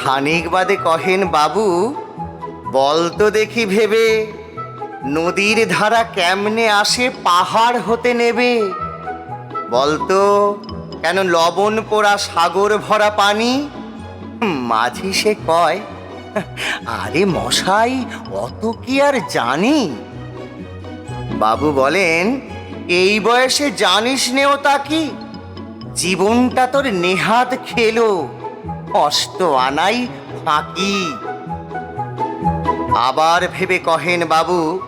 খানিক বাদে কহেন, বাবু, বল তো দেখি ভেবে, নদীর ধারা কেমনে আসে, পাহাড় হতে নেবে? বলতো কেন লবণ পোড়া সাগর ভরা পানি? মাঝি সে কয়, আরে মশাই, অত কি আর জানি? বাবু বলেন, এই বয়সে জানিস নেও তা কি? জীবনটা তোর নেহাত খেলো। অষ্ট আনাই ফাঁকি আবার ভেবে কহেন বাবু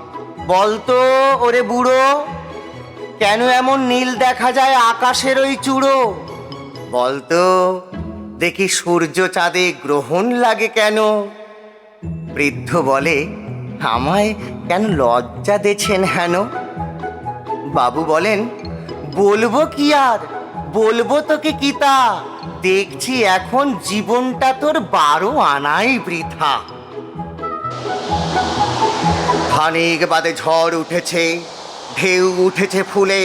বলতো ওরে বুড়ো, কেন এমন নীল দেখা যায় আকাশের ওই চূড়ো? বলতো দেখি সূর্য চাঁদে গ্রহণ লাগে কেন? বৃদ্ধ বলে, আমায় কেন লজ্জা দেছেন হেন? বাবু বলেন, বলব কি আর? বলব তোকে কিতা, দেখছি এখন জীবনটা তোর বারো আনাই বৃথা। খানিক বাদে ঝড় উঠেছে, ঢেউ উঠেছে ফুলে,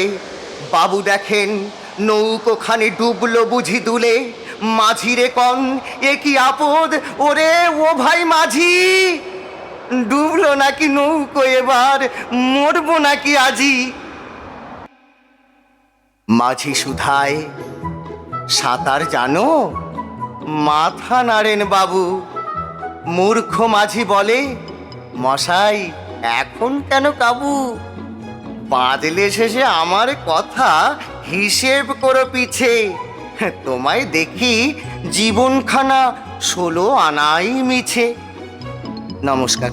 বাবু দেখেন নৌকোখানি ডুবলো বুঝি দুলে, মাঝিরে কন, এ কি আপদ? ওরে ও ভাই মাঝি, ডুবলো নাকি নৌকো এবার, মরবো নাকি আজি? মাঝি সুধায় সাঁতার জানো? মাথা নাড়েন বাবু। মূর্খ মাঝি বলে, মশাই, এখন কেন কাবু? বাঁধলে শেষে আমার কথা হিসেব করো পিছে। তোমায় দেখি জীবনখানা ষোলো আনাই মিছে। নমস্কার।